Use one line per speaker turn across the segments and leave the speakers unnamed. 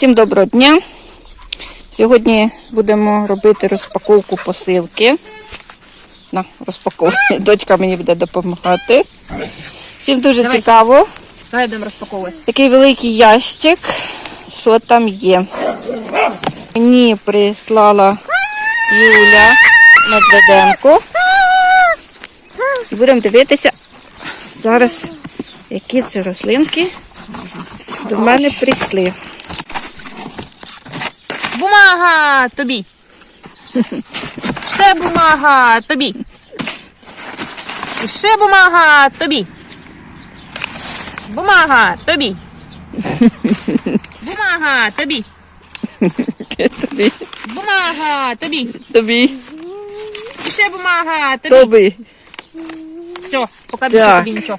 Всім доброго дня. Сьогодні будемо робити розпаковку посилки. На, розпаковую. Дочка мені буде допомагати. Всім дуже
Давай.
цікаво.
Давай будемо розпаковувати.
Такий великий ящик. Що там є? Мені прислала Юля Медведенко. І будемо дивитися зараз, які це рослинки до мене прийшли.
Бумага тобі. Ще бумага тобі. І ще бумага тобі. Бумага тобі. Бумага тобі.
Тобі.
Бумага тобі.
Тобі.
І ще бумага тобі.
Тобі.
Все, поки більше тобі нічого.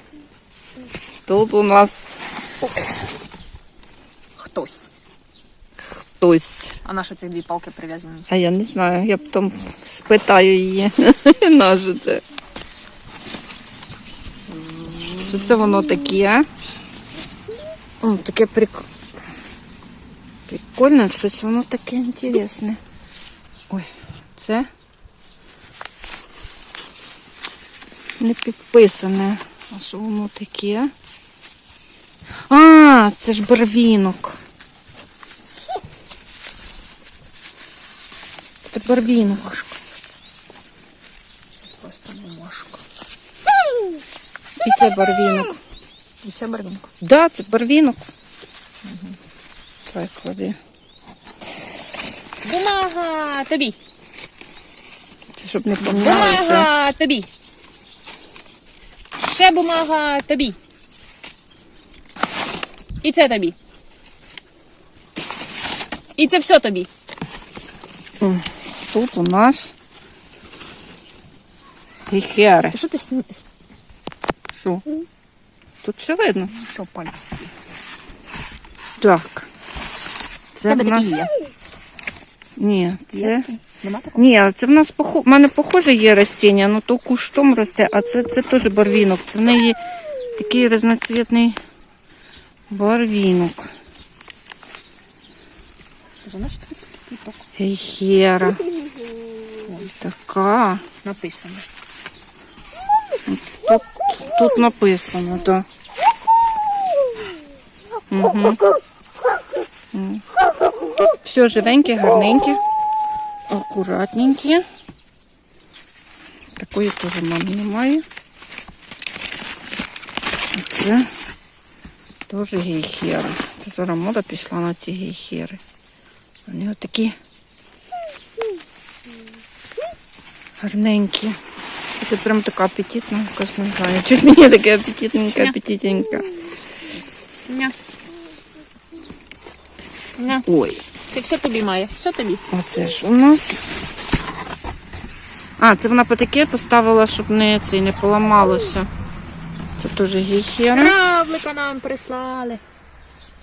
Тут у нас
Хтось.
Хтось.
А на що ці дві палки прив'язані?
А я не знаю, я потім спитаю її. На що це? Що це воно таке? О, таке прик... прикольне, щось воно таке інтересне. Ой, це не підписане. А що воно таке? А, це ж барвінок. Це барвінок.
Просто бумажка.
І це барвінок.
І це барвінка.
Да, це барвінок. Так, клади.
Бумага тобі.
Щоб не помінялося.
Бумага тобі. Ще бумага тобі. І це тобі. І це все тобі.
Тут у нас гіхери.
Що ти.
Що? Тут все видно.
Що палець?
Так. Це в нас...
є.
Ні, це... Ні, це в нас похо... в мене похоже є ростіння, але то кущом росте, а це, це теж барвінок. Це в неї такий різноцвітний барвінок.
Значить,
Така.
написано.
Тут, тут написано, так. Угу. Все живеньке, гарненьке, акуратненьке. Такої теж мене немає. Це теж гейхери. Зараз мода пішла на ці гейхери. Вони отакі гарненькі. Це прям така апетитна, не. Чуть мені таке апетитненьке,
Ня.
апетитненьке.
Ня. Ня.
Ой,
Це все тобі має. Все тобі.
оце ж у нас. А, це вона таке поставила, щоб не, це, не поламалося. Це теж гейхера.
Равлика нам прислали.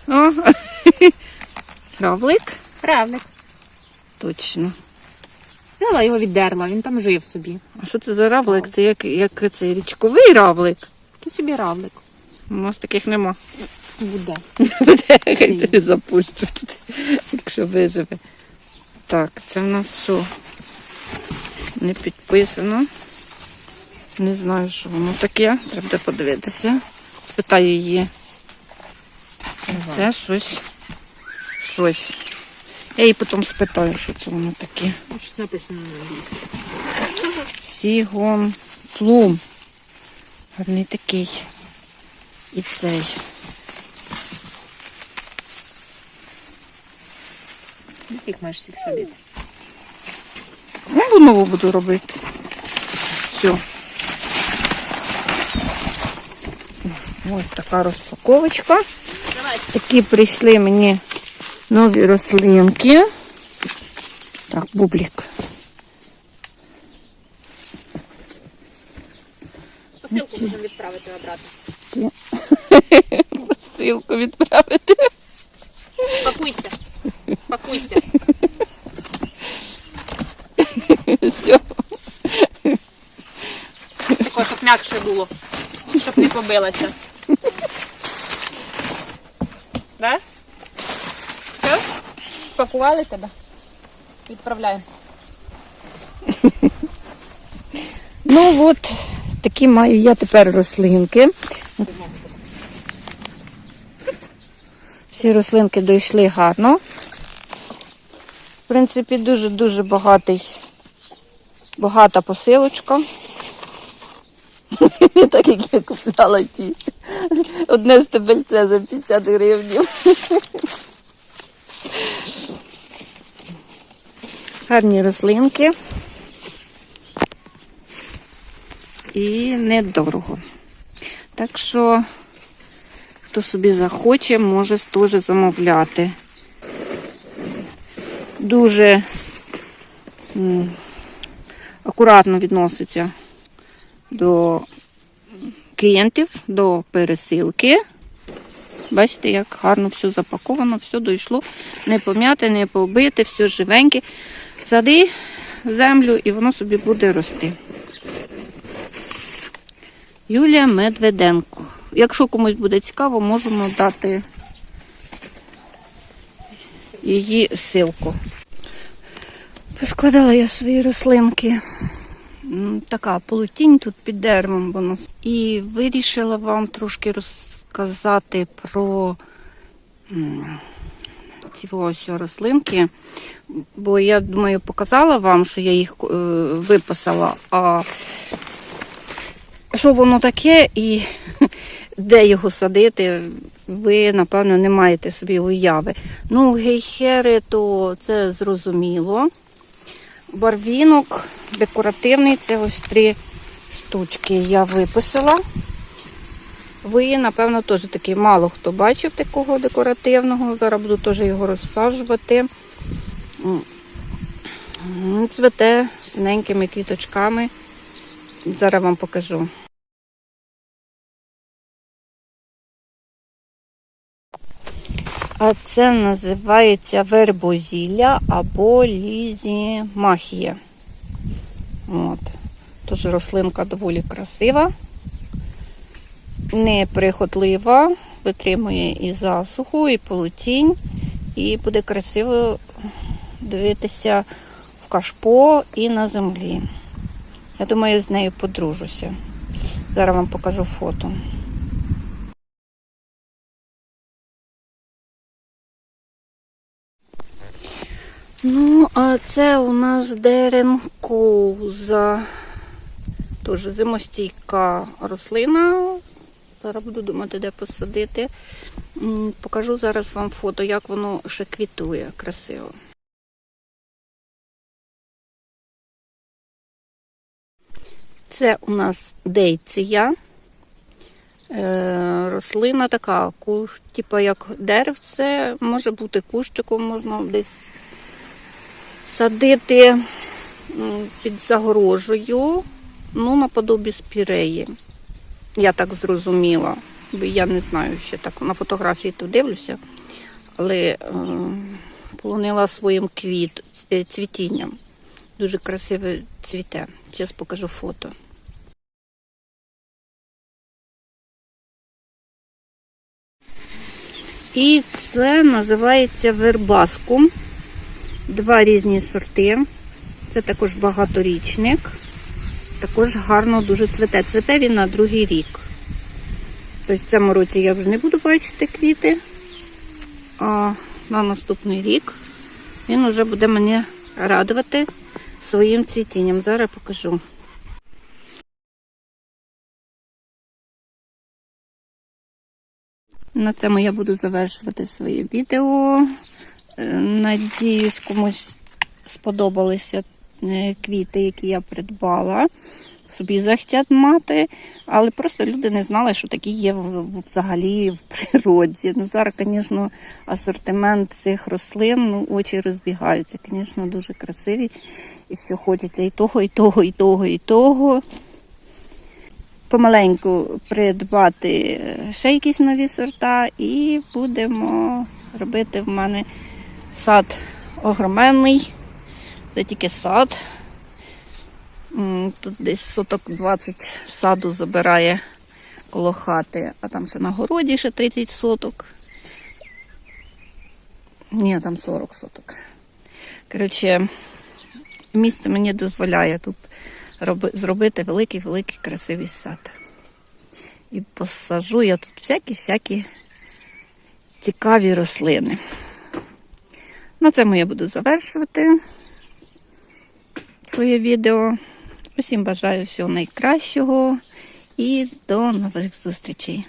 О, Равлик?
Равлик.
Точно.
Взяла його віддерла, він там жив собі.
А що це за равлик? Це як, як цей річковий равлик.
Ти собі равлик.
У нас таких нема.
Буде.
Хай перезапущу тут, якщо виживе. Так, це в нас що? Не підписано. Не знаю, що воно таке. Треба буде подивитися. Спитаю її. Це щось. Щось. Я її потім спитаю, що це воно таке.
Ну, Щось написано на англійському.
Сігон плум. Гарний такий. І цей.
Як маєш всіх садити?
Ну, нову буду робити. Все. Ось така розпаковочка. Такі прийшли мені нові рослинки. Так, бублік.
Посилку можемо відправити обратно.
Посилку відправити.
Пакуйся. Пакуйся.
Все.
Тако, щоб м'якше було. Щоб не побилося. Да? Все, Все? Спакували тебе? Відправляємо.
Ну от, такі маю я тепер рослинки. Всі рослинки дійшли гарно. В принципі, дуже-дуже багатий, багата посилочка. Так як я купляла ті. Одне стебельце за 50 гривнів. Гарні рослинки. і недорого. Так що, хто собі захоче, може теж замовляти. Дуже акуратно відноситься до клієнтів, до пересилки. Бачите, як гарно все запаковано, все дійшло. Не пом'яте, не побите, все живеньке. Сади землю і воно собі буде рости. Юлія Медведенко. Якщо комусь буде цікаво, можемо дати її ссылку. Поскладала я свої рослинки. Така полутінь тут під деревом воно. І вирішила вам трошки розказати про ці ось рослинки. Бо я думаю, показала вам, що я їх е, виписала. А що воно таке і де його садити, ви, напевно, не маєте собі уяви. Ну, гейхери, то це зрозуміло. Барвінок декоративний, це ось три штучки я виписала. Ви, напевно, теж такий мало хто бачив такого декоративного. Зараз буду теж його розсаджувати. Цвете синенькими квіточками. Зараз вам покажу. А це називається вербозілля або лізімахія. От. Тож рослинка доволі красива, неприхотлива, витримує і засуху, і полутінь, і буде красиво дивитися в кашпо і на землі. Я думаю, з нею подружуся. Зараз вам покажу фото. Ну, а це у нас деренкоуза. Теж зимостійка рослина. Зараз буду думати, де посадити. Покажу зараз вам фото, як воно ще квітує красиво. Це у нас дейція. Е, рослина така, типу як деревце, може бути кущиком, можна десь садити під загорожею, ну, наподобі спіреї. Я так зрозуміла, бо я не знаю, ще так на фотографії то дивлюся, але е, полонила своїм квіт, е, цвітінням. Дуже красиве цвіте. Зараз покажу фото. І це називається вербаскум. Два різні сорти. Це також багаторічник. Також гарно дуже цвете. Цвете він на другий рік. Тобто в цьому році я вже не буду бачити квіти. А на наступний рік він вже буде мене радувати своїм цвітінням. Зараз покажу. На цьому я буду завершувати своє відео. Е, Надіюсь, комусь сподобалися квіти, які я придбала. Собі захотять мати, але просто люди не знали, що такі є взагалі в природі. Ну, зараз, звісно, асортимент цих рослин, ну, очі розбігаються. Звісно, дуже красиві. І все хочеться і того, і того, і того, і того. Помаленьку придбати е, ще якісь нові сорта, і будемо робити в мене сад огроменний. Це тільки сад. Тут десь соток 20 саду забирає коло хати, а там ще на городі ще 30 соток. Ні, там 40 соток. Коротше, місце мені дозволяє тут роби, зробити великий-великий красивий сад. І посажу я тут всякі-всякі цікаві рослини. На цьому я буду завершувати своє відео. Усім бажаю всього найкращого і до нових зустрічей.